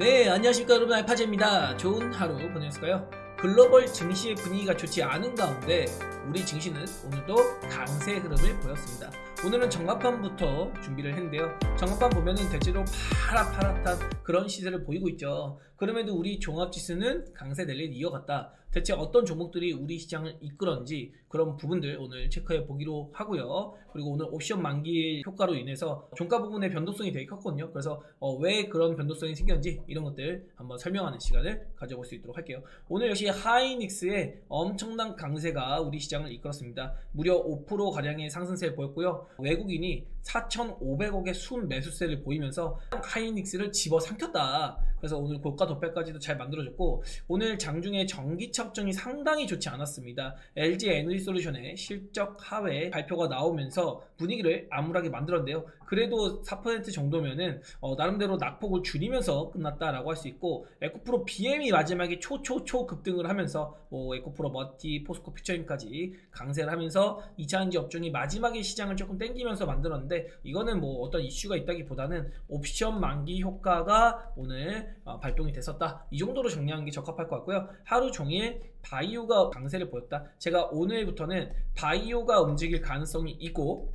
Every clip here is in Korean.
네, 안녕하십니까 여러분 알파제입니다. 좋은 하루 보내셨을까요? 글로벌 증시의 분위기가 좋지 않은 가운데 우리 증시는 오늘도 강세 흐름을 보였습니다. 오늘은 정합판부터 준비를 했는데요. 정합판 보면은 대체로 파랗파랗한 그런 시세를 보이고 있죠. 그럼에도 우리 종합지수는 강세 랠리를 이어갔다. 대체 어떤 종목들이 우리 시장을 이끌었는지 그런 부분들 오늘 체크해 보기로 하고요. 그리고 오늘 옵션 만기 효과로 인해서 종가 부분의 변동성이 되게 컸거든요. 그래서 어, 왜 그런 변동성이 생겼는지 이런 것들 한번 설명하는 시간을 가져볼 수 있도록 할게요. 오늘 역시 하이닉스의 엄청난 강세가 우리 시장을 이끌었습니다. 무려 5% 가량의 상승세를 보였고요. 외국인이 4,500억의 순 매수세를 보이면서 하이닉스를 집어삼켰다. 그래서 오늘 고가 도배까지도 잘 만들어졌고 오늘 장중에 전기차 업종이 상당히 좋지 않았습니다. LG 에너지 솔루션의 실적 하회 발표가 나오면서 분위기를 암울하게 만들었는데요. 그래도 4% 정도면은 어, 나름대로 낙폭을 줄이면서 끝났다라고 할 수 있고 에코프로 BM이 마지막에 초초초 급등을 하면서 뭐 에코프로 머티 포스코 퓨처임까지 강세를 하면서 2차전지 업종이 마지막에 시장을 조금 땡기면서 만들었는데 이거는 뭐 어떤 이슈가 있다기보다는 옵션 만기 효과가 오늘 어, 발동이 됐었다. 이 정도로 정리하는 게 적합할 것 같고요. 하루 종일 바이오가 강세를 보였다. 제가 오늘부터는 바이오가 움직일 가능성이 있고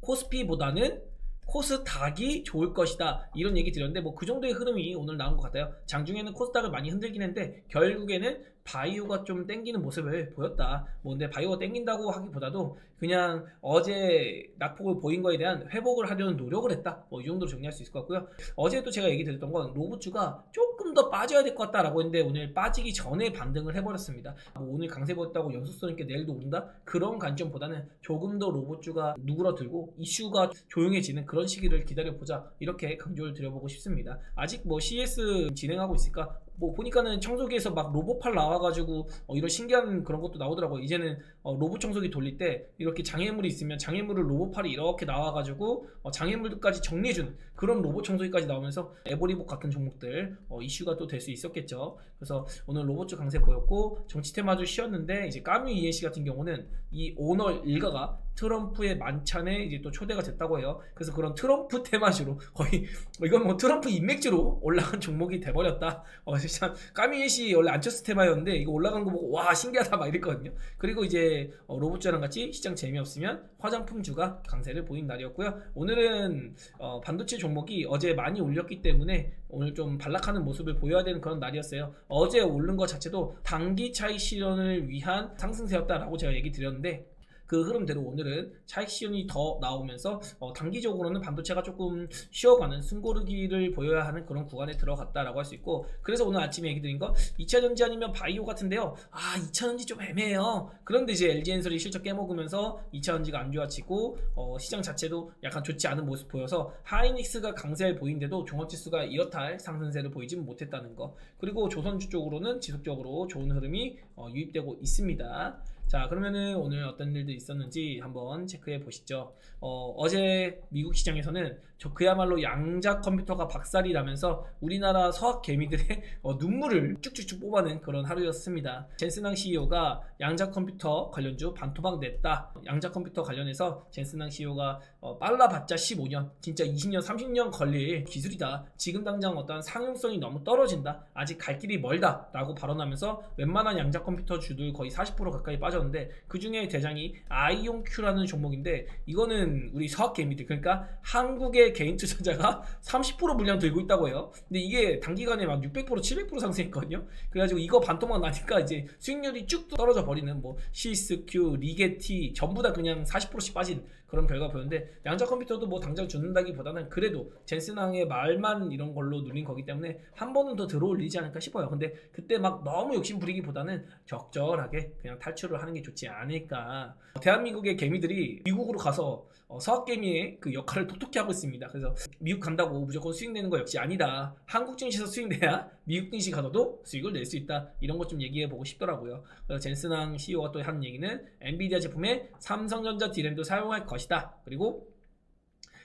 코스피보다는 코스닥이 좋을 것이다. 이런 얘기 드렸는데 뭐 그 정도의 흐름이 오늘 나온 것 같아요. 장중에는 코스닥을 많이 흔들긴 했는데 결국에는 바이오가 좀 땡기는 모습을 보였다. 뭐 근데 바이오가 땡긴다고 하기보다도 그냥 어제 낙폭을 보인 거에 대한 회복을 하려는 노력을 했다. 뭐 이 정도로 정리할 수 있을 것 같고요. 어제도 제가 얘기 드렸던 건 로봇주가 조금 더 빠져야 될 것 같다라고 했는데 오늘 빠지기 전에 반등을 해버렸습니다. 뭐 오늘 강세 보였다고 연속성 있게 내일도 오른다? 그런 관점보다는 조금 더 로봇주가 누그러들고 이슈가 조용해지는 그런 시기를 기다려보자. 이렇게 강조를 드려보고 싶습니다. 아직 뭐 CS 진행하고 있을까 뭐 보니까는 청소기에서 막 로봇팔 나와가지고 어, 이런 신기한 그런 것도 나오더라고요. 이제는 어, 로봇 청소기 돌릴 때 이렇게 장애물이 있으면 장애물을 로봇팔이 이렇게 나와가지고 어, 장애물까지 정리해주는 그런 로봇 청소기까지 나오면서 에버리복 같은 종목들 어, 이슈가 또 될 수 있었겠죠. 그래서 오늘 로봇주 강세 보였고 정치 테마주 쉬었는데 이제 까뮤 이해시 같은 경우는 이 오너 일가가 트럼프의 만찬에 이제 또 초대가 됐다고 해요. 그래서 그런 트럼프 테마주로 거의 이건 뭐 트럼프 인맥주로 올라간 종목이 돼버렸다. 어, 진짜 까미엣이 원래 안처스 테마였는데 이거 올라간 거 보고 와 신기하다 막 이랬거든요. 그리고 이제 어, 로봇주랑 같이 시장 재미없으면 화장품주가 강세를 보인 날이었고요. 오늘은 어, 반도체 종목이 어제 많이 올렸기 때문에 오늘 좀 반락하는 모습을 보여야 되는 그런 날이었어요. 어제 오른 것 자체도 단기 차익 실현을 위한 상승세였다라고 제가 얘기 드렸는데 그 흐름대로 오늘은 차익 시연이 더 나오면서 어, 단기적으로는 반도체가 조금 쉬어가는 숨고르기를 보여야 하는 그런 구간에 들어갔다라고 할 수 있고 그래서 오늘 아침에 얘기 드린 거 2차전지 아니면 바이오 같은데요. 아 2차전지 좀 애매해요. 그런데 이제 LG엔솔이 실적 깨먹으면서 2차전지가 안 좋아지고 어, 시장 자체도 약간 좋지 않은 모습 보여서 하이닉스가 강세를 보이는데도 종합지수가 이렇다 할 상승세를 보이지 못했다는 거. 그리고 조선주 쪽으로는 지속적으로 좋은 흐름이 어, 유입되고 있습니다 자 그러면은 오늘 어떤 일들이 있었는지 한번 체크해 보시죠. 어, 제 미국 시장에서는 저 그야말로 양자 컴퓨터가 박살이 나면서 우리나라 서학 개미들의 어, 눈물을 쭉쭉쭉 뽑아낸 그런 하루였습니다. 젠스낭 CEO가 양자 컴퓨터 관련주 반토막 냈다. 양자 컴퓨터 관련해서 젠스낭 CEO가 어, 빨라봤자 15년. 진짜 20년 30년 걸릴 기술이다. 지금 당장 어떤 상용성이 너무 떨어진다. 아직 갈 길이 멀다 라고 발언하면서 웬만한 양자 컴퓨터 주들 거의 40% 가까이 빠졌는데 그 중에 대장이 아이온큐라는 종목인데 이거는 우리 서학 개미들 그러니까 한국의 개인 투자자가 30% 물량 들고 있다고 해요. 근데 이게 단기간에 막 600% 700% 상승했거든요. 그래가지고 이거 반토막 나니까 이제 수익률이 쭉 떨어져 버리는 뭐 시스큐 리게티 전부 다 그냥 40%씩 빠진 그런 결과 보였는데 양자 컴퓨터도 뭐 당장 죽는다기보다는 그래도 젠슨왕의 말만 이런 걸로 누린 거기 때문에 한 번은 더 들어올리지 않을까 싶어요. 근데 그때 막 너무 욕심 부리기보다는 적절하게 그냥 탈출을 하는 게 좋지 않을까. 대한민국의 개미들이 미국으로 가서 어, 서학개미의 그 역할을 톡톡히 하고 있습니다. 그래서 미국 간다고 무조건 수익 내는 거 역시 아니다. 한국 증시에서 수익 내야 미국 증시 가서도 수익을 낼 수 있다. 이런 것 좀 얘기해 보고 싶더라고요. 그래서 젠슨왕 CEO가 또 하는 얘기는 엔비디아 제품에 삼성전자 디램도 사용할 것이다. 그리고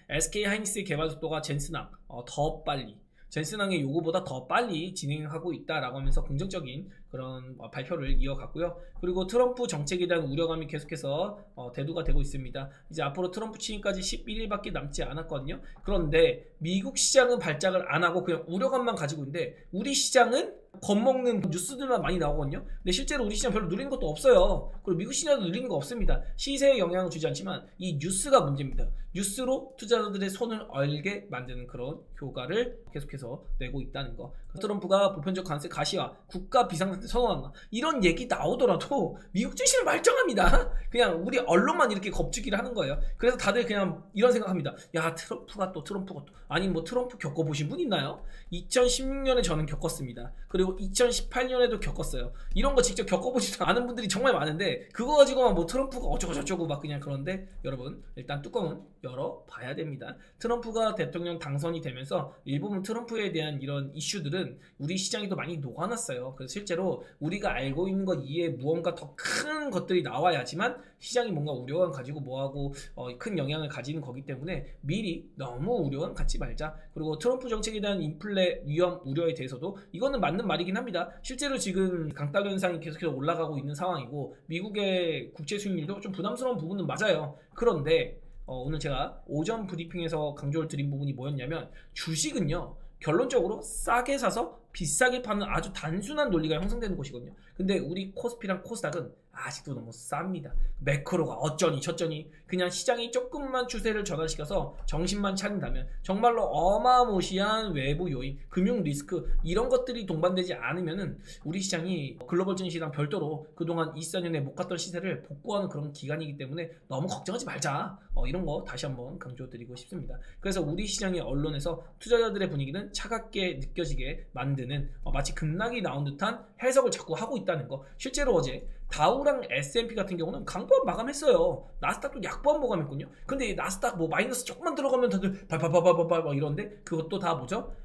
SK 하이닉스의 개발 속도가 젠슨왕 어, 더 빨리 젠슨항의 요구보다 더 빨리 진행하고 있다라고 하면서 긍정적인 그런 어, 발표를 이어갔고요. 그리고 트럼프 정책에 대한 우려감이 계속해서 어, 대두가 되고 있습니다. 이제 앞으로 트럼프 취임까지 11일밖에 남지 않았거든요. 그런데 미국 시장은 발작을 안 하고 그냥 우려감만 가지고 있는데 우리 시장은 겁먹는 뉴스들만 많이 나오거든요. 근데 실제로 우리 시장 별로 누리는 것도 없어요. 그리고 미국 시장도 누리는 거 없습니다. 시세에 영향을 주지 않지만 이 뉴스가 문제입니다. 뉴스로 투자자들의 손을 얼게 만드는 그런 효과를 계속해서 내고 있다는 거. 트럼프가 보편적 관세 가시화, 국가 비상상태 선언한다. 이런 얘기 나오더라도 미국 주식을 말정합니다. 그냥 우리 언론만 이렇게 겁주기를 하는 거예요. 그래서 다들 그냥 이런 생각합니다. 야 트럼프가 또 트럼프가 또 아니 뭐 트럼프 겪어보신 분 있나요? 2016년에 저는 겪었습니다. 그리고 2018년에도 겪었어요. 이런 거 직접 겪어보지도 않은 분들이 정말 많은데 그거 가지고만 뭐 트럼프가 어쩌고 저쩌고 막 그냥 그런데 여러분 일단 뚜껑은 열어봐야 됩니다. 트럼프가 대통령 당선이 되면서 일부분 트럼프에 대한 이런 이슈들은 우리 시장이 더 많이 녹아났어요. 그래서 실제로 우리가 알고 있는 것 이외에 무언가 더 큰 것들이 나와야지만 시장이 뭔가 우려감 가지고 뭐하고 어, 큰 영향을 가지는 거기 때문에 미리 너무 우려감 갖지 말자. 그리고 트럼프 정책에 대한 인플레 위험 우려에 대해서도 이거는 맞는 말이긴 합니다. 실제로 지금 강달 현상이 계속해서 올라가고 있는 상황이고 미국의 국채 수익률도 좀 부담스러운 부분은 맞아요. 그런데 어, 오늘 제가 오전 브리핑에서 강조를 드린 부분이 뭐였냐면 주식은요 결론적으로 싸게 사서 비싸게 파는 아주 단순한 논리가 형성되는 곳이거든요. 근데 우리 코스피랑 코스닥은 아직도 너무 쌉니다. 매크로가 어쩌니 저쩌니 그냥 시장이 조금만 추세를 전환시켜서 정신만 차린다면 정말로 어마무시한 외부 요인, 금융 리스크 이런 것들이 동반되지 않으면은 우리 시장이 글로벌 증시랑 별도로 그동안 24년에 못 갔던 시세를 복구하는 그런 기간이기 때문에 너무 걱정하지 말자. 어, 이런 거 다시 한번 강조드리고 싶습니다. 그래서 우리 시장의 언론에서 투자자들의 분위기는 차갑게 느껴지게 만드는 어, 마치 급락이 나온 듯한 해석을 자꾸 하고 있다는 거. 실제로 어제 다우랑 S&P 같은 경우는 강보합 마감했어요. 나스닥도 약보합 마감했군요. 근데 이 나스닥 뭐 마이너스 조금만 들어가면 다들 발발발발발 막 이런데 그것도 다 뭐죠?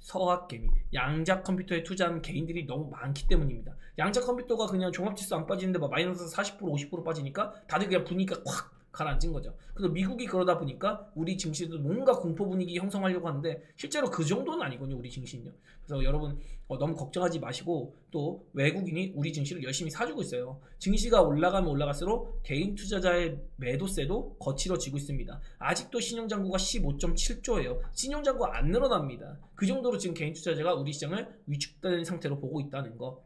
서학개미, 양자 컴퓨터에 투자한 개인들이 너무 많기 때문입니다. 양자 컴퓨터가 그냥 종합지수 안 빠지는데 막 마이너스 40% 50% 빠지니까 다들 그냥 분위기가 확 가라앉은 거죠. 그래서 미국이 그러다 보니까 우리 증시도 뭔가 공포 분위기 형성하려고 하는데 실제로 그 정도는 아니거든요. 우리 증시는요. 그래서 여러분 어, 너무 걱정하지 마시고 또 외국인이 우리 증시를 열심히 사주고 있어요. 증시가 올라가면 올라갈수록 개인 투자자의 매도세도 거칠어지고 있습니다. 아직도 신용잔고가 15.7조예요. 신용잔고 안 늘어납니다. 그 정도로 지금 개인 투자자가 우리 시장을 위축된 상태로 보고 있다는 거.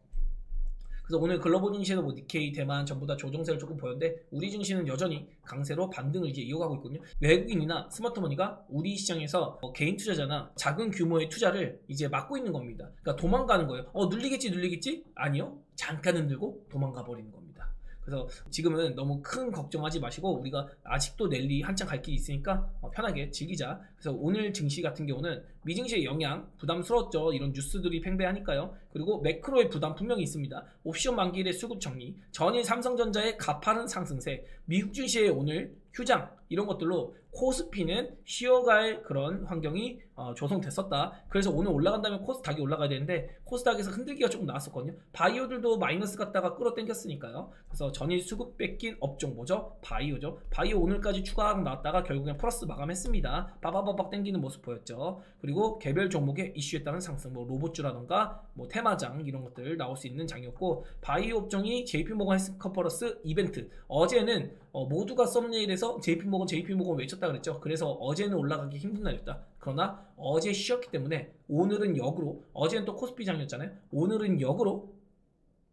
그래서 오늘 글로벌 증시에도 뭐 니케이, 대만 전부 다 조정세를 조금 보였는데 우리 증시는 여전히 강세로 반등을 이제 이어가고 있거든요. 외국인이나 스마트머니가 우리 시장에서 어, 개인 투자자나 작은 규모의 투자를 이제 막고 있는 겁니다. 그러니까 도망가는 거예요. 어 눌리겠지 눌리겠지? 아니요. 잠깐 흔들고 도망가 버리는 겁니다. 그래서 지금은 너무 큰 걱정하지 마시고 우리가 아직도 랠리 한참 갈 길이 있으니까 어, 편하게 즐기자. 그래서 오늘 증시 같은 경우는 미증시의 영향 부담스러웠죠. 이런 뉴스들이 팽배하니까요. 그리고 매크로의 부담 분명히 있습니다. 옵션 만기일의 수급 정리, 전일 삼성전자의 가파른 상승세, 미국 증시의 오늘 휴장 이런 것들로 코스피는 쉬어갈 그런 환경이 어, 조성됐었다. 그래서 오늘 올라간다면 코스닥이 올라가야 되는데 코스닥에서 흔들기가 조금 나왔었거든요. 바이오들도 마이너스 갔다가 끌어당겼으니까요. 그래서 전일 수급 뺏긴 업종 뭐죠? 바이오죠. 바이오 오늘까지 추가 나왔다가 결국엔 플러스 마감했습니다. 빠바바박 땡기는 모습 보였죠. 그리고 개별 종목의 이슈에 따른 상승, 뭐 로봇주라던가 뭐 테마장 이런 것들 나올 수 있는 장이었고 바이오 업종이 JP모건 헬스커퍼러스 이벤트 어제는 어, 모두가 썸네일에서 JP모건 JP모건 외쳤다 그랬죠. 그래서 어제는 올라가기 힘든 날이었다. 그러나 어제 쉬었기 때문에 오늘은 역으로 어제는 또 코스피 장이었잖아요. 오늘은 역으로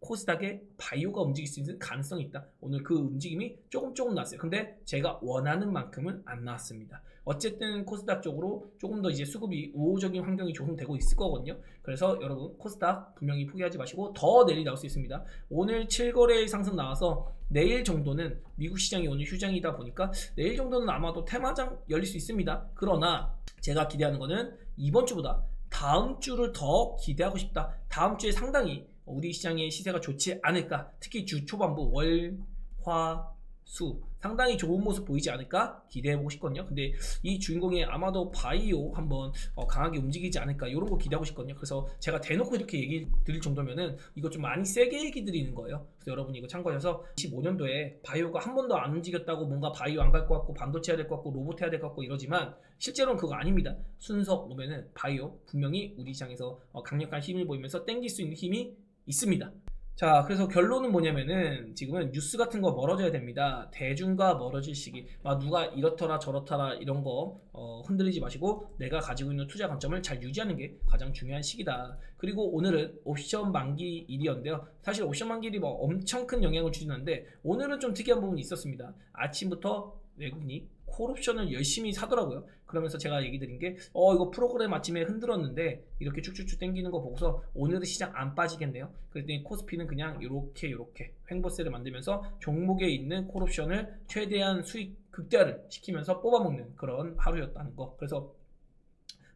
코스닥의 바이오가 움직일 수 있는 가능성이 있다. 오늘 그 움직임이 조금 조금 나왔어요. 근데 제가 원하는 만큼은 안 나왔습니다. 어쨌든 코스닥 쪽으로 조금 더 이제 수급이 우호적인 환경이 조성되고 있을 거거든요. 그래서 여러분 코스닥 분명히 포기하지 마시고 더 내리 나올 수 있습니다. 오늘 7거래일 상승 나와서 내일 정도는 미국 시장이 오늘 휴장이다 보니까 내일 정도는 아마도 테마장 열릴 수 있습니다. 그러나 제가 기대하는 거는 이번 주보다 다음 주를 더 기대하고 싶다. 다음 주에 상당히 우리 시장의 시세가 좋지 않을까. 특히 주 초반부 월, 화, 수 상당히 좋은 모습 보이지 않을까 기대해보고 싶거든요. 근데 이 주인공이 아마도 바이오 한번 어, 강하게 움직이지 않을까 이런 거 기대하고 싶거든요. 그래서 제가 대놓고 이렇게 얘기 드릴 정도면은 이거 좀 많이 세게 얘기 드리는 거예요. 그래서 여러분이 이거 참고하셔서 25년도에 바이오가 한 번도 안 움직였다고 뭔가 바이오 안 갈 것 같고 반도체 해야 될 것 같고 로봇 해야 될 것 같고 이러지만 실제로는 그거 아닙니다. 순서 오면은 바이오 분명히 우리 시장에서 어, 강력한 힘을 보이면서 땡길 수 있는 힘이 있습니다. 자, 그래서 결론은 뭐냐면은 지금은 뉴스 같은 거 멀어져야 됩니다. 대중과 멀어질 시기. 막 누가 이렇더라 저렇더라 이런 거 어, 흔들리지 마시고 내가 가지고 있는 투자 관점을 잘 유지하는 게 가장 중요한 시기다. 그리고 오늘은 옵션 만기 일이었는데요. 사실 옵션 만기일이 뭐 엄청 큰 영향을 주진 않는데 오늘은 좀 특이한 부분이 있었습니다. 아침부터 외국인이 콜옵션을 열심히 사더라고요. 그러면서 제가 얘기 드린 게, 어, 이거 프로그램 아침에 흔들었는데, 이렇게 쭉쭉쭉 당기는 거 보고서 오늘은 시장 안 빠지겠네요. 그랬더니 코스피는 그냥 이렇게, 이렇게 횡보세를 만들면서 종목에 있는 콜옵션을 최대한 수익 극대화를 시키면서 뽑아먹는 그런 하루였다는 거. 그래서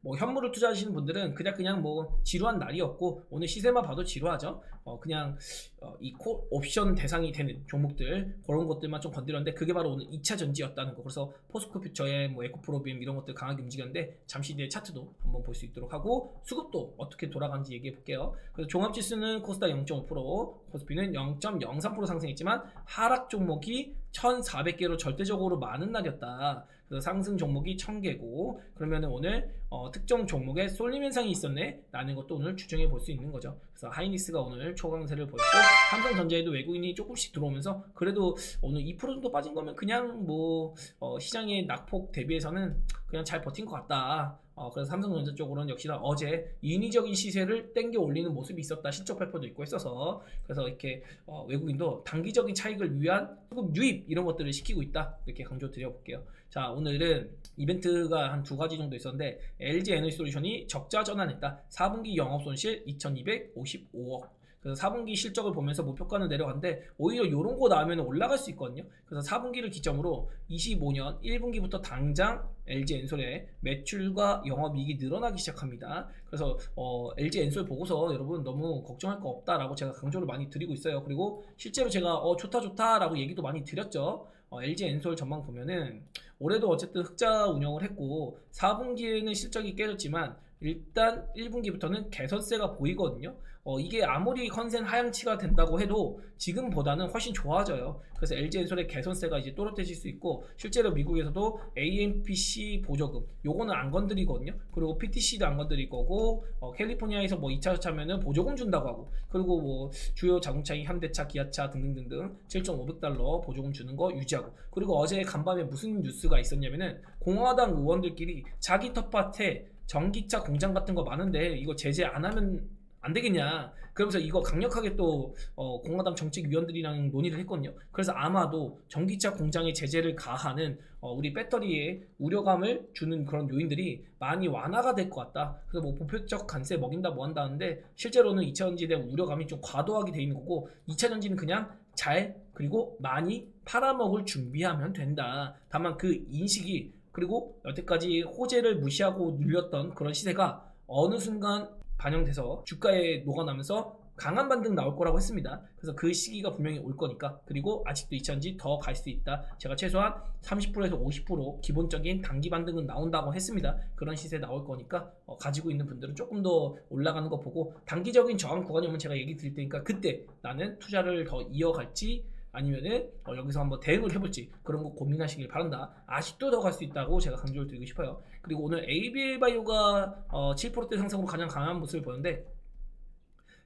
뭐 현물을 투자하시는 분들은 그냥 그냥 뭐 지루한 날이었고 오늘 시세만 봐도 지루하죠. 어 그냥 어, 이콜 옵션 대상이 되는 종목들 그런 것들만 좀 건드렸는데 그게 바로 오늘 2차 전지였다는 거. 그래서 포스코 퓨처의 뭐 에코프로빔 이런 것들 강하게 움직였는데 잠시 뒤에 차트도 한번 볼 수 있도록 하고 수급도 어떻게 돌아가는지 얘기해 볼게요. 그래서 종합 지수는 코스닥 0.5%, 코스피는 0.03% 상승했지만 하락 종목이 1,400개로 절대적으로 많은 날이었다. 그래서 상승 종목이 1000개고 그러면은 오늘 어, 특정 종목에 쏠림 현상이 있었네 라는 것도 오늘 추정해 볼 수 있는 거죠. 그래서 하이닉스가 오늘 초강세를 보였고 삼성전자에도 외국인이 조금씩 들어오면서 그래도 오늘 2% 정도 빠진 거면 그냥 뭐 어, 시장의 낙폭 대비해서는 그냥 잘 버틴 것 같다. 어, 그래서 삼성전자 쪽으로는 역시나 어제 인위적인 시세를 땡겨 올리는 모습이 있었다. 실적 발표도 있고 했어서 그래서 이렇게 어, 외국인도 단기적인 차익을 위한 수급 유입 이런 것들을 시키고 있다. 이렇게 강조 드려볼게요. 자 오늘은 이벤트가 한 두 가지 정도 있었는데 LG 에너지 솔루션이 적자 전환했다. 4분기 영업 손실 2,255억. 그래서 4분기 실적을 보면서 목표가는 내려갔는데 오히려 이런 거 나오면 올라갈 수 있거든요. 그래서 4분기를 기점으로 25년 1분기부터 당장 LG 엔솔의 매출과 영업이익이 늘어나기 시작합니다. 그래서 어, LG 엔솔 보고서 여러분 너무 걱정할 거 없다라고 제가 강조를 많이 드리고 있어요. 그리고 실제로 제가 어, 좋다 좋다라고 얘기도 많이 드렸죠. 어, LG 엔솔 전망 보면은 올해도 어쨌든 흑자 운영을 했고 4분기에는 실적이 깨졌지만 일단 1분기부터는 개선세가 보이거든요. 어, 이게 아무리 컨센 하향치가 된다고 해도 지금보다는 훨씬 좋아져요. 그래서 LG 엔솔의 개선세가 이제 또렷해질 수 있고 실제로 미국에서도 AMPC 보조금 요거는 안 건드리거든요. 그리고 PTC도 안 건드릴 거고 어, 캘리포니아에서 뭐 2차 차면은 보조금 준다고 하고 그리고 뭐 주요 자동차인 현대차, 기아차 등등등등 7,500달러 보조금 주는 거 유지하고 그리고 어제 간밤에 무슨 뉴스가 있었냐면은 공화당 의원들끼리 자기 텃밭에 전기차 공장 같은 거 많은데 이거 제재 안 하면 안 되겠냐. 그러면서 이거 강력하게 또 어, 공화당 정책위원들이랑 논의를 했거든요. 그래서 아마도 전기차 공장에 제재를 가하는 어, 우리 배터리에 우려감을 주는 그런 요인들이 많이 완화가 될 것 같다. 그래서 뭐 보편적 관세 먹인다 뭐 한다는데 실제로는 2차 전지에 대한 우려감이 좀 과도하게 돼 있는 거고 2차 전지는 그냥 잘 그리고 많이 팔아먹을 준비하면 된다. 다만 그 인식이 그리고 여태까지 호재를 무시하고 눌렸던 그런 시세가 어느 순간 반영돼서 주가에 녹아나면서 강한 반등 나올 거라고 했습니다. 그래서 그 시기가 분명히 올 거니까 그리고 아직도 2차전지 더 갈수 있다. 제가 최소한 30%에서 50% 기본적인 단기 반등은 나온다고 했습니다. 그런 시세 나올 거니까 어, 가지고 있는 분들은 조금 더 올라가는 거 보고 단기적인 저항 구간이 오면 제가 얘기 드릴 테니까 그때 나는 투자를 더 이어갈지 아니면은 어, 여기서 한번 대응을 해볼지 그런 거 고민하시길 바란다. 아직도 더 갈 수 있다고 제가 강조를 드리고 싶어요. 그리고 오늘 ABL 바이오가 어, 7%대 상승으로 가장 강한 모습을 보였는데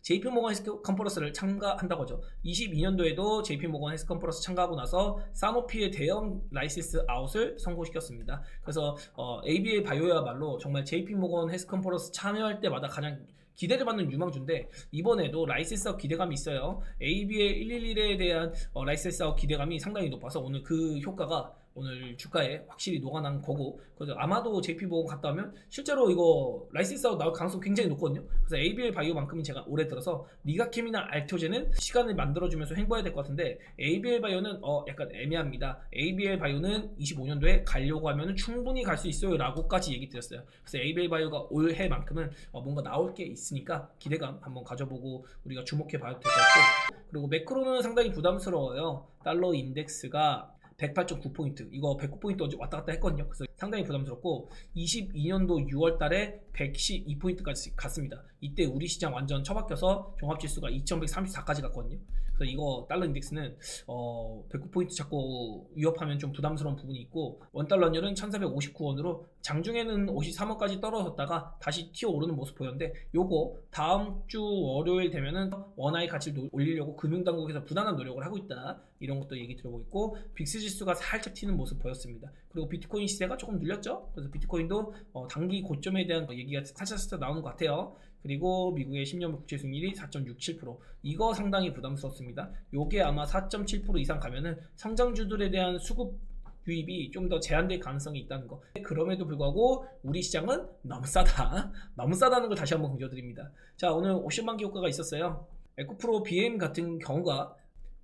JP모건 헬스 컨퍼런스를 참가한다고 하죠. 22년도에도 JP모건 헬스 컨퍼런스 참가하고 나서 사노피의 대형 라이센스 아웃을 성공시켰습니다. 그래서 어, ABA 바이오야말로 정말 JP모건 헬스 컨퍼런스 참여할 때마다 가장 기대를 받는 유망주인데 이번에도 라이센스업 기대감이 있어요. ABA 111에 대한 어, 라이센스업 기대감이 상당히 높아서 오늘 그 효과가 오늘 주가에 확실히 녹아난 거고 그래서 아마도 JP보험 갔다 오면 실제로 이거 라이센스 아웃 나올 가능성이 굉장히 높거든요. 그래서 ABL 바이오만큼은 제가 올해 들어서 리가캠이나 알토제는 시간을 만들어주면서 횡보해야 될 것 같은데 ABL 바이오는 어 약간 애매합니다. ABL 바이오는 25년도에 가려고 하면 충분히 갈 수 있어요 라고까지 얘기 드렸어요. 그래서 ABL 바이오가 올해만큼은 어 뭔가 나올 게 있으니까 기대감 한번 가져보고 우리가 주목해 봐야 될 것 같고 그리고 매크로는 상당히 부담스러워요. 달러 인덱스가 108.9포인트. 이거 109포인트 어제 왔다 갔다 했거든요. 그래서 상당히 부담스럽고 22년도 6월 달에 112포인트까지 갔습니다. 이때 우리 시장 완전 처박혀서 종합지수가 2134까지 갔거든요. 그래서 이거 달러 인덱스는 어 109포인트 잡고 위협하면 좀 부담스러운 부분이 있고 원달러율은 1459원으로 장중에는 53원까지 떨어졌다가 다시 튀어 오르는 모습 보였는데 요거 다음 주 월요일 되면은 원화의 가치를 노- 올리려고 금융당국에서 부단한 노력을 하고 있다. 이런 것도 얘기 들어보고 빅스 지수가 살짝 튀는 모습 보였습니다. 그리고 비트코인 시세가 조금 눌렸죠? 그래서 비트코인도 어, 단기 고점에 대한 얘기가 살짝 살짝 나오는 것 같아요. 그리고 미국의 10년 국채 수익률이 4.67% 이거 상당히 부담스럽습니다. 요게 아마 4.7% 이상 가면은 성장주들에 대한 수급 유입이 좀 더 제한될 가능성이 있다는 거. 그럼에도 불구하고 우리 시장은 너무 싸다. 너무 싸다는 걸 다시 한번 강조드립니다. 자, 오늘 옵션만기 효과가 있었어요. 에코프로 BM 같은 경우가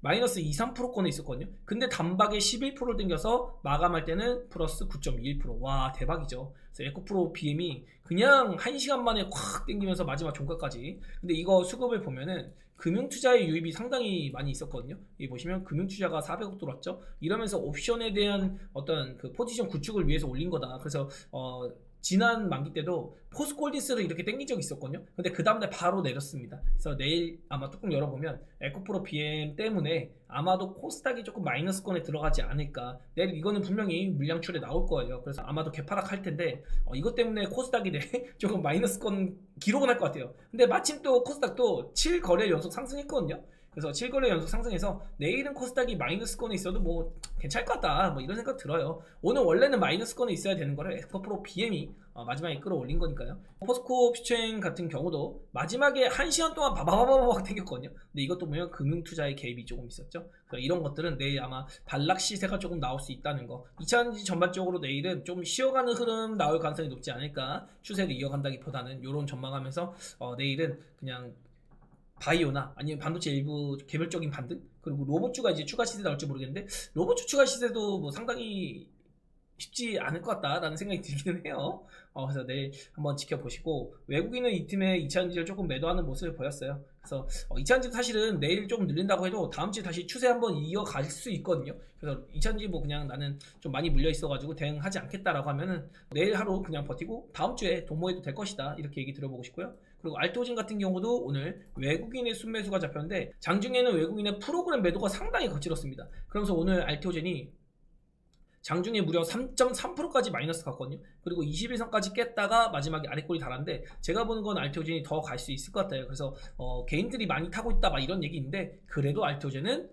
마이너스 2, 3%권에 있었거든요. 근데 단박에 11%를 땡겨서 마감할 때는 플러스 9.21%. 와, 대박이죠. 그래서 에코프로 BM이 그냥 1시간 만에 확 땡기면서 마지막 종가까지. 근데 이거 수급을 보면은 금융투자의 유입이 상당히 많이 있었거든요. 여기 보시면 금융투자가 400억 들어왔죠. 이러면서 옵션에 대한 어떤 그 포지션 구축을 위해서 올린 거다. 그래서 어, 지난 만기 때도 포스콜디스를 이렇게 땡긴 적이 있었거든요. 근데 그 다음날 바로 내렸습니다. 그래서 내일 아마 뚜껑 열어보면 에코프로 BM 때문에 아마도 코스닥이 조금 마이너스권에 들어가지 않을까. 내일 이거는 분명히 물량출에 나올 거예요. 그래서 아마도 개파락 할 텐데 어, 이것 때문에 코스닥이 내 조금 마이너스권 기록은 할 것 같아요. 근데 마침 또 코스닥도 7거래 연속 상승했거든요. 그래서 7거래 연속 상승해서 내일은 코스닥이 마이너스권에 있어도 뭐 괜찮을 것 같다. 뭐 이런 생각 들어요. 오늘 원래는 마이너스권에 있어야 되는 거를 에스퍼프로 BM이 어, 마지막에 끌어올린 거니까요. 포스코 퓨처행 같은 경우도 마지막에 1시간 동안 바바바바박 땡겼거든요. 근데 이것도 보면 금융투자의 개입이 조금 있었죠. 이런 것들은 내일 아마 반락 시세가 조금 나올 수 있다는 거. 2차전지 전반적으로 내일은 좀 쉬어가는 흐름 나올 가능성이 높지 않을까 추세를 이어간다기보다는 이런 전망하면서 어, 내일은 그냥 바이오나 아니면 반도체 일부 개별적인 반등 그리고 로봇주가 이제 추가 시세 나올지 모르겠는데 로봇주 추가 시세도 뭐 상당히 쉽지 않을 것 같다라는 생각이 들기는 해요. 어, 그래서 내일 한번 지켜보시고 외국인은 이 팀의 2차전지를 조금 매도하는 모습을 보였어요. 그래서 어, 2차전지 사실은 내일 조금 늘린다고 해도 다음 주에 다시 추세 한번 이어갈 수 있거든요. 그래서 2차전지 뭐 그냥 나는 좀 많이 물려 있어가지고 대응하지 않겠다라고 하면은 내일 하루 그냥 버티고 다음 주에 도모해도 될 것이다 이렇게 얘기 들어보고 싶고요. 그리고 알토진 같은 경우도 오늘 외국인의 순매수가 잡혔는데 장중에는 외국인의 프로그램 매도가 상당히 거칠었습니다. 그러면서 오늘 알토젠이 장중에 무려 3.3%까지 마이너스 갔거든요. 그리고 21선까지 깼다가 마지막에 아래골이 달았는데 제가 보는 건 알토젠이 더 갈 수 있을 것 같아요. 그래서 어, 개인들이 많이 타고 있다 막 이런 얘기 있는데 그래도 알토젠은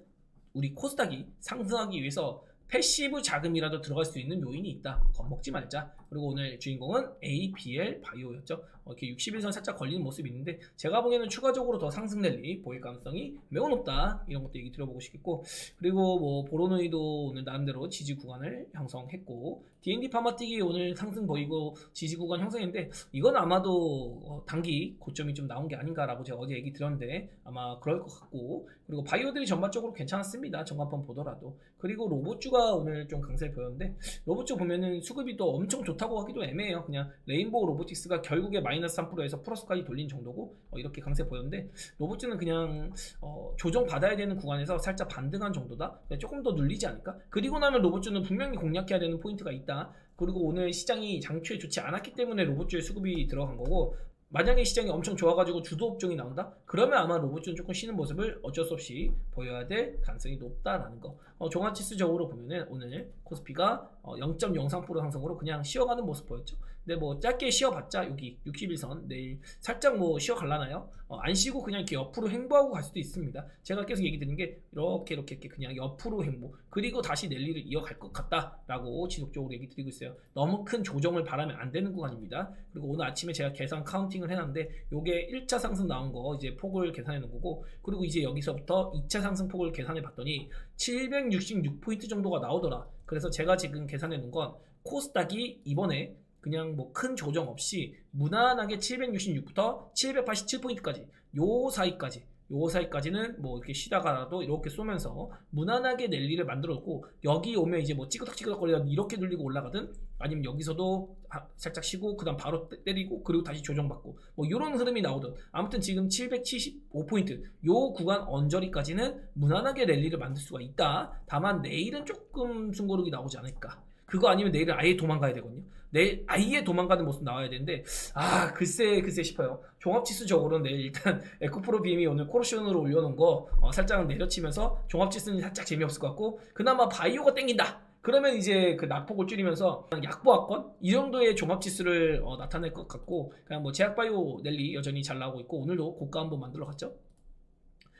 우리 코스닥이 상승하기 위해서 패시브 자금이라도 들어갈 수 있는 요인이 있다. 겁먹지 말자. 그리고 오늘 주인공은 ABL 바이오였죠. 어, 이렇게 61선 살짝 걸리는 모습이 있는데 제가 보기에는 추가적으로 더 상승 랠리 보일 가능성이 매우 높다. 이런 것도 얘기 들어보고 싶겠고 그리고 뭐 보로노이도 오늘 나름대로 지지 구간을 형성했고 D&D 파마틱이 오늘 상승 보이고 지지 구간 형성했는데 이건 아마도 어, 단기 고점이 좀 나온 게 아닌가라고 제가 어제 얘기 드렸는데 아마 그럴 것 같고 그리고 바이오들이 전반적으로 괜찮았습니다. 전반판 보더라도 그리고 로봇주가 오늘 좀 강세를 보였는데 로봇주 보면은 수급이 또 엄청 좋다 고 하기도 애매해요. 그냥 레인보우 로보틱스가 결국에 마이너스 3%에서 플러스까지 돌린 정도고 어, 이렇게 강세 보였는데 로봇주는 그냥 어, 조정 받아야 되는 구간에서 살짝 반등한 정도다. 조금 더 눌리지 않을까? 그리고 나면 로봇주는 분명히 공략해야 되는 포인트가 있다. 그리고 오늘 시장이 장초에 좋지 않았기 때문에 로봇주의 수급이 들어간 거고 만약에 시장이 엄청 좋아가지고 주도 업종이 나온다? 그러면 아마 로봇주는 조금 쉬는 모습을 어쩔 수 없이 보여야 될 가능성이 높다라는 거. 어, 종합지수적으로 보면은 오늘 코스피가 어, 0.03% 상승으로 그냥 쉬어가는 모습 보였죠. 근데 뭐 짧게 쉬어봤자 여기 61선 내일 살짝 뭐 쉬어갈라나요? 어, 안 쉬고 그냥 이렇게 옆으로 횡보하고 갈 수도 있습니다. 제가 계속 얘기 드린 게 이렇게 이렇게 이렇게 그냥 옆으로 횡보 그리고 다시 랠리를 이어갈 것 같다라고 지속적으로 얘기 드리고 있어요. 너무 큰 조정을 바라면 안 되는 구간입니다. 그리고 오늘 아침에 제가 계산 카운팅을 해놨는데 요게 1차 상승 나온 거 이제 폭을 계산해 놓은 거고 그리고 이제 여기서부터 2차 상승 폭을 계산해 봤더니 766포인트 정도가 나오더라. 그래서 제가 지금 계산해 놓은 건 코스닥이 이번에 그냥 뭐 큰 조정 없이 무난하게 766부터 787포인트까지 요 사이까지 요 사이까지는 뭐 이렇게 쉬다가라도 이렇게 쏘면서 무난하게 랠리를 만들었고 여기 오면 이제 뭐 찌그덕찌그덕거리다 이렇게 눌리고 올라가든 아니면 여기서도 하- 살짝 쉬고 그다음 바로 때- 때리고 그리고 다시 조정받고 뭐 이런 흐름이 나오던 아무튼 지금 775포인트 요 구간 언저리까지는 무난하게 랠리를 만들 수가 있다. 다만 내일은 조금 숨고르기 나오지 않을까. 그거 아니면 내일은 아예 도망가야 되거든요. 내일 아예 도망가는 모습 나와야 되는데 아 글쎄 글쎄 싶어요. 종합지수적으로 내일 일단 에코프로 BM이 오늘 코르시온으로 올려놓은 거 어, 살짝 내려치면서 종합지수는 살짝 재미없을 것 같고 그나마 바이오가 땡긴다. 그러면 이제 그 낙폭을 줄이면서 약보합권 이 정도의 종합 지수를 어, 나타낼 것 같고 그냥 뭐 제약바이오 랠리 여전히 잘 나오고 있고 오늘도 고가 한번 만들어 갔죠.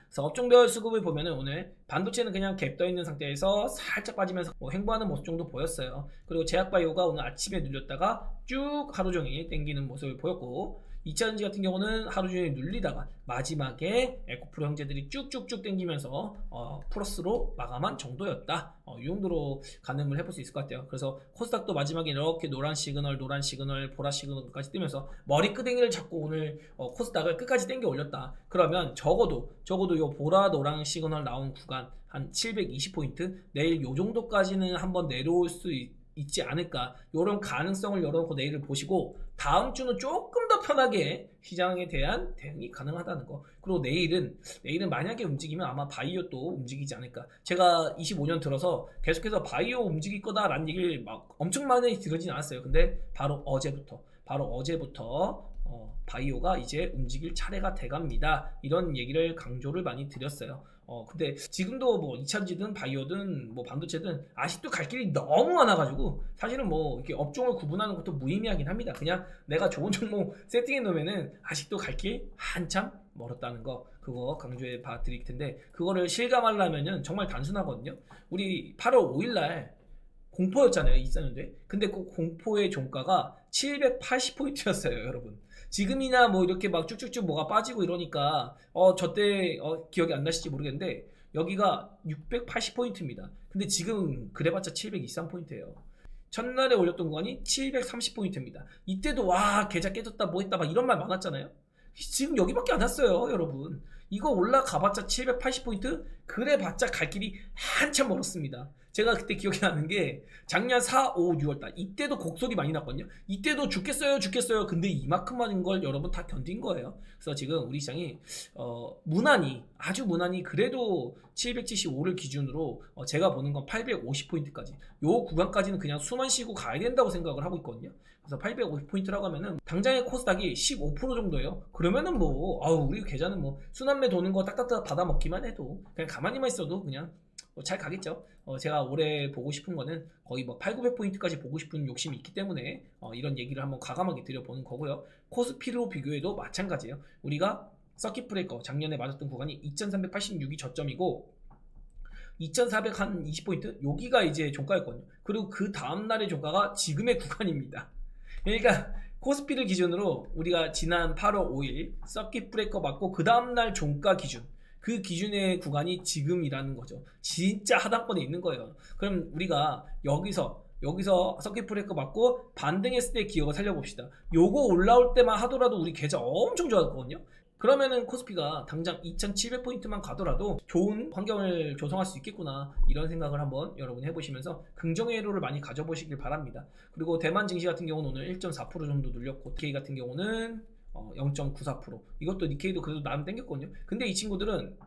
그래서 업종별 수급을 보면은 오늘 반도체는 그냥 갭 떠 있는 상태에서 살짝 빠지면서 뭐 횡보하는 모습 정도 보였어요. 그리고 제약바이오가 오늘 아침에 눌렸다가 쭉 하루 종일 땡기는 모습을 보였고 2차전지 같은 경우는 하루 종일 눌리다가 마지막에 에코프로 형제들이 쭉쭉쭉 땡기면서 어, 플러스로 마감한 정도였다. 어, 이 정도로 가늠을 해볼 수 있을 것 같아요. 그래서 코스닥도 마지막에 이렇게 노란 시그널, 노란 시그널, 보라 시그널까지 뜨면서 머리끄댕이를 잡고 오늘 어, 코스닥을 끝까지 땡겨 올렸다. 그러면 적어도 적어도 요 보라 노랑 시그널 나온 구간 한 720포인트 내일 요 정도까지는 한번 내려올 수 있, 지 않을까 이런 가능성을 열어놓고 내일을 보시고 다음 주는 조금 더 편하게 시장에 대한 대응이 가능하다는 거 그리고 내일은 내일은 만약에 움직이면 아마 바이오 또 움직이지 않을까 제가 25년 들어서 계속해서 바이오 움직일 거다라는 얘기를 막 엄청 많이 들으진 않았어요 근데 바로 어제부터 바로 어제부터 어, 바이오가 이제 움직일 차례가 돼갑니다. 이런 얘기를 강조를 많이 드렸어요. 어, 근데 지금도 뭐 2차지든 바이오든 뭐 반도체든 아직도 갈 길이 너무 많아가지고 사실은 뭐 이렇게 업종을 구분하는 것도 무의미하긴 합니다. 그냥 내가 좋은 종목 세팅해 놓으면은 아직도 갈 길 한참 멀었다는 거 그거 강조해 봐 드릴 텐데 그거를 실감하려면은 정말 단순하거든요. 우리 8월 5일날 공포였잖아요 24년도에 근데 그 공포의 종가가 780포인트였어요 여러분 지금이나 뭐 이렇게 막 쭉쭉쭉 뭐가 빠지고 이러니까 어 저때 어, 기억이 안 나실지 모르겠는데 여기가 680포인트입니다. 근데 지금 그래봤자 723포인트예요. 첫날에 올렸던 구간이 730포인트입니다. 이때도 와 계좌 깨졌다 뭐 했다 막 이런 말 많았잖아요. 지금 여기밖에 안 왔어요 여러분. 이거 올라가봤자 780포인트? 그래봤자 갈 길이 한참 멀었습니다 제가 그때 기억이 나는 게 작년 4, 5, 6월 달 이때도 곡소리 많이 났거든요. 이때도 죽겠어요, 죽겠어요. 근데 이만큼만인 걸 여러분 다 견딘 거예요. 그래서 지금 우리 시장이 어, 무난히 아주 무난히 그래도 775를 기준으로 어, 제가 보는 건 850포인트까지 요 구간까지는 그냥 숨만 쉬고 가야 된다고 생각을 하고 있거든요. 그래서 850포인트라고 하면은 당장의 코스닥이 15% 정도예요. 그러면은 뭐 아우 우리 계좌는 뭐 순환매 도는 거 딱딱딱 받아 먹기만 해도 그냥 가만히만 있어도 그냥 뭐 잘 가겠죠. 어, 제가 올해 보고 싶은 거는 거의 뭐 8, 900포인트까지 보고 싶은 욕심이 있기 때문에 어, 이런 얘기를 한번 과감하게 드려보는 거고요. 코스피로 비교해도 마찬가지예요. 우리가 서킷 브레이커 작년에 맞았던 구간이 2386이 저점이고 2400 한 20포인트 여기가 이제 종가였거든요. 그리고 그 다음 날의 종가가 지금의 구간입니다. 그러니까 코스피를 기준으로 우리가 지난 8월 5일 서킷 브레이커 맞고 그 다음 날 종가 기준 그 기준의 구간이 지금이라는 거죠. 진짜 하단권에 있는 거예요. 그럼 우리가 여기서 여기서 서킷 브레이커 맞고 반등했을 때 기억을 살려봅시다. 요거 올라올 때만 하더라도 우리 계좌 엄청 좋았거든요. 그러면은 코스피가 당장 2700포인트만 가더라도 좋은 환경을 조성할 수 있겠구나 이런 생각을 한번 여러분이 해보시면서 긍정의 회로를 많이 가져보시길 바랍니다. 그리고 대만 증시 같은 경우는 오늘 1.4% 정도 눌렸고 니케이 같은 경우는 어, 0.94% 이것도 니케이도 그래도 나름 땡겼거든요. 근데 이 친구들은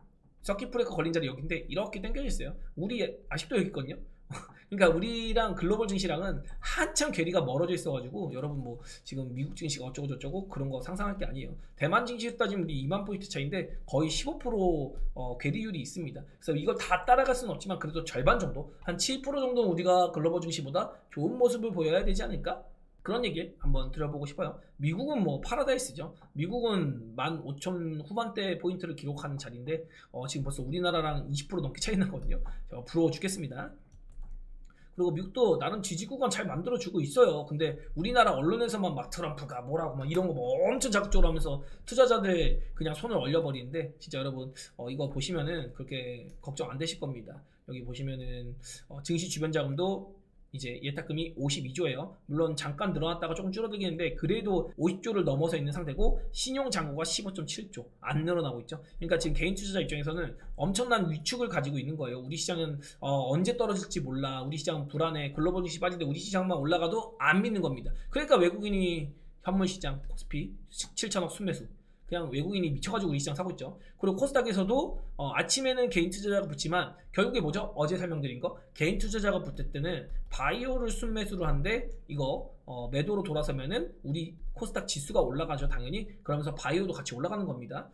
서킷 브레이커 걸린 자리 여기인데 이렇게 땡겨 있어요. 우리 아직도 여기 있거든요. 그러니까 우리랑 글로벌 증시랑은 한참 괴리가 멀어져 있어가지고 여러분 뭐 지금 미국 증시가 어쩌고 저쩌고 그런 거 상상할 게 아니에요. 대만 증시 따지면 우리 2만 포인트 차인데 거의 15% 어, 괴리율이 있습니다. 그래서 이걸 다 따라갈 수는 없지만 그래도 절반 정도 한 7% 정도는 우리가 글로벌 증시보다 좋은 모습을 보여야 되지 않을까? 그런 얘기 한번 들어보고 싶어요. 미국은 뭐 파라다이스죠. 미국은 15,000 후반대 포인트를 기록하는 자리인데 어, 지금 벌써 우리나라랑 20% 넘게 차이 나거든요. 제가 부러워 죽겠습니다. 그리고 미국도 나름 지지구간 잘 만들어주고 있어요. 근데 우리나라 언론에서만 막 트럼프가 뭐라고 막 이런 거 뭐 엄청 자극적으로 하면서 투자자들 그냥 손을 얼려버리는데 진짜 여러분 어, 이거 보시면은 그렇게 걱정 안 되실 겁니다. 여기 보시면은 어, 증시 주변 자금도 이제 예탁금이 52조예요. 물론 잠깐 늘어났다가 조금 줄어들긴 했는데 그래도 50조를 넘어서 있는 상태고 신용 잔고가 15.7조 안 늘어나고 있죠. 그러니까 지금 개인 투자자 입장에서는 엄청난 위축을 가지고 있는 거예요. 우리 시장은 어, 언제 떨어질지 몰라. 우리 시장 불안해. 글로벌 증시 빠질 때 우리 시장만 올라가도 안 믿는 겁니다. 그러니까 외국인이 현물 시장 코스피 7천억 순매수 그냥 외국인이 미쳐가지고 우리 시장 사고 있죠. 그리고 코스닥에서도 어, 아침에는 개인 투자자가 붙지만 결국에 뭐죠? 어제 설명드린 거 개인 투자자가 붙을 때는 바이오를 순매수로 하는데 이거 어, 매도로 돌아서면은 우리 코스닥 지수가 올라가죠 당연히 그러면서 바이오도 같이 올라가는 겁니다.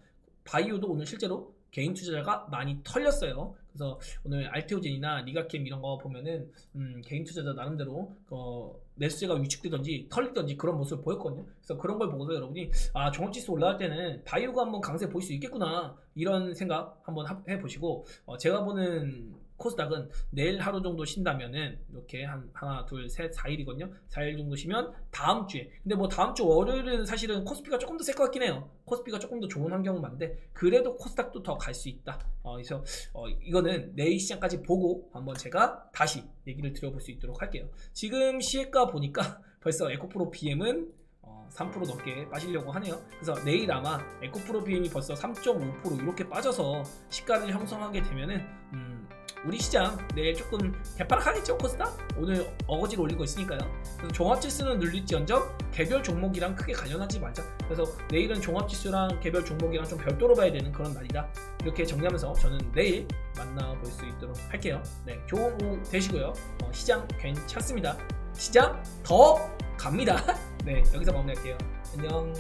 바이오도 오늘 실제로 개인 투자자가 많이 털렸어요. 그래서 오늘 알테오젠이나 니가캠 이런 거 보면은 음, 개인 투자자 나름대로 어, 매수세가 위축되든지 털리든지 그런 모습을 보였거든요. 그래서 그런 걸 보고서 여러분이 아 종합지수 올라갈 때는 바이오가 한번 강세 보일 수 있겠구나 이런 생각 한번 하- 해보시고 어, 제가 보는 코스닥은 내일 하루 정도 쉰다면은 이렇게 한 하나 둘셋 4일이거든요. 4일 정도 쉬면 다음 주에. 근데 뭐 다음 주 월요일은 사실은 코스피가 조금 더 셀 것 같긴 해요. 코스피가 조금 더 좋은 환경은 맞는데 그래도 코스닥도 더 갈 수 있다. 어, 그래서 어, 이거는 내일 시장까지 보고 한번 제가 다시 얘기를 드려볼 수 있도록 할게요. 지금 시액가 보니까 벌써 에코프로 BM은 어, 3% 넘게 빠지려고 하네요. 그래서 내일 아마 에코프로 BM이 벌써 3.5% 이렇게 빠져서 시가를 형성하게 되면은 음, 우리 시장 내일 조금 개파락하겠죠 코스닥? 오늘 어거지로 올리고 있으니까요. 그래서 종합지수는 눌릴지언정 개별 종목이랑 크게 관련하지 말자. 그래서 내일은 종합지수랑 개별 종목이랑 좀 별도로 봐야 되는 그런 날이다. 이렇게 정리하면서 저는 내일 만나볼 수 있도록 할게요. 네, 좋은 오후 되시고요. 어, 시장 괜찮습니다. 시장 더 갑니다. 네, 여기서 마무리할게요. 안녕.